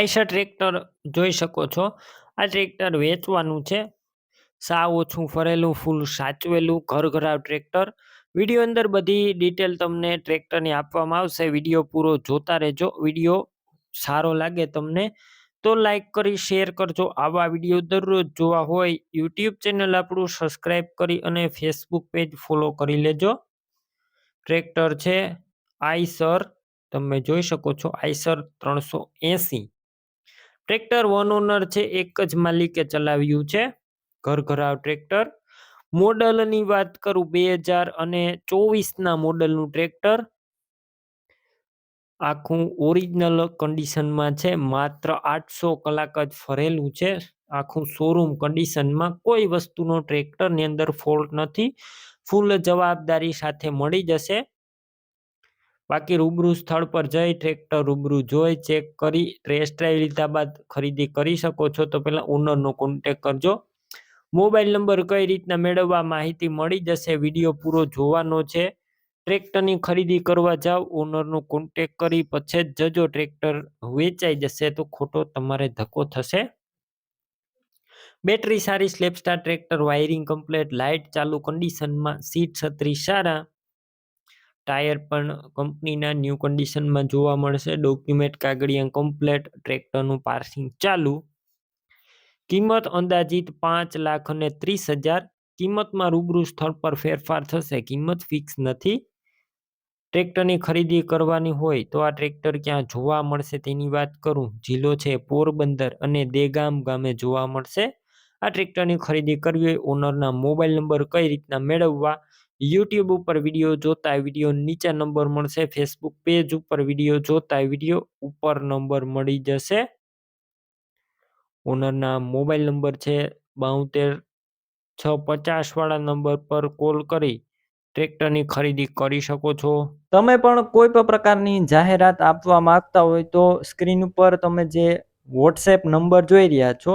Eicher tractor જોઈ શકો છો. આ ટ્રેક્ટર વેચવાનું છે. સાવ ઓછું ફરેલું, ફૂલ સાચવેલું, ઘરઘરાવ ટ્રેક્ટર. વીડિયો અંદર બધી ડિટેલ તમને ટ્રેક્ટરની આપવામાં આવશે. વીડિયો પૂરો જોતા રહેજો. વીડિયો સારો લાગે તમને તો લાઈક કરી, શેર કરજો. આવા વીડિયો દરરોજ જોવા હોય, યુટ્યુબ ચેનલ આપણું સબસ્ક્રાઈબ કરી અને ફેસબુક પેજ ફોલો કરી લેજો. ટ્રેક્ટર છે આઈસર. તમે જોઈ શકો છો આઈસર ત્રણસો એંસી. ટ્રેક્ટર વન ઓનર છે, એક જ માલિકે ચલાવ્યું છે. ઘર ઘરાવ ટ્રેક્ટર. મોડલની વાત કરું બે હજાર અને ચોવીસના મોડલનું ટ્રેક્ટર. આખું ઓરિજિનલ કન્ડિશનમાં છે, માત્ર આઠસો કલાક જ ફરેલું છે. આખું શોરૂમ કન્ડિશનમાં કોઈ વસ્તુનો ટ્રેક્ટરની અંદર ફોલ્ટ નથી. ફૂલ જવાબદારી સાથે મળી જશે. બાકી રૂબરૂ સ્થળ પર જઈ ટ્રેક્ટર રૂબરૂ જોઈ ચેક કરી ટેસ્ટ ડ્રાઈવ લીધા બાદ ખરીદી કરી શકો છો. તો પહેલાં ઓનરનો કોન્ટેક કરજો. મોબાઈલ નંબર કઈ રીતના મેળવવા માહિતી મળી જશે વીડિયો પૂરો જોવાનો છે. ટ્રેક્ટરની ખરીદી કરવા જાઓ ઓનરનો કોન્ટેક કરી, પછી જ જજો. ટ્રેક્ટર વેચાઈ જશે તો ખોટો તમારે ધક્કો થશે. બેટરી સારી સ્લેપસ્ટાર ટ્રેક્ટર વાયરિંગ કમ્પ્લેટ લાઇટ ચાલુ કન્ડિશનમાં સીટ છત્રી સારા. ટાયર પણ કંપનીના ન્યૂ કન્ડિશનમાં જોવા મળશે. ડોક્યુમેન્ટ કાગળિયા કમ્પ્લેટ ટ્રેક્ટરનું પાર્સિંગ ચાલુ. કિંમત અંદાજિત પાંચ લાખ અને ત્રીસ હજાર. કિંમતમાં રૂબરૂ સ્થળ પર ફેરફાર થશે. કિંમત ફિક્સ નથી. ટ્રેક્ટરની ખરીદી કરવાની હોય તો આ ટ્રેક્ટર ક્યાં જોવા મળશે તેની વાત કરું. જિલ્લો છે પોરબંદર અને દેગામ ગામે જોવા મળશે. આ ટ્રેક્ટરની ખરીદી કરવી હોય ઓનરના મોબાઈલ નંબર કઈ રીતના મેળવવા યુટ્યુબ ઉપર વીડિયો જોતા વીડિયો નીચે નંબર મળશે ફેસબુક પેજ ઉપર વીડિયો જોતા વીડિયો ઉપર નંબર મળી જશે. ઓનરના મોબાઈલ નંબર છે બાઉતેર છ પચાસવાળા નંબર પર કોલ કરી ટ્રેક્ટરની ખરીદી કરી શકો છો. તમે પણ કોઈ પણ પ્રકારની જાહેરાત આપવા માંગતા હોય તો સ્ક્રીન ઉપર તમે જે વોટ્સએપ નંબર જોઈ રહ્યા છો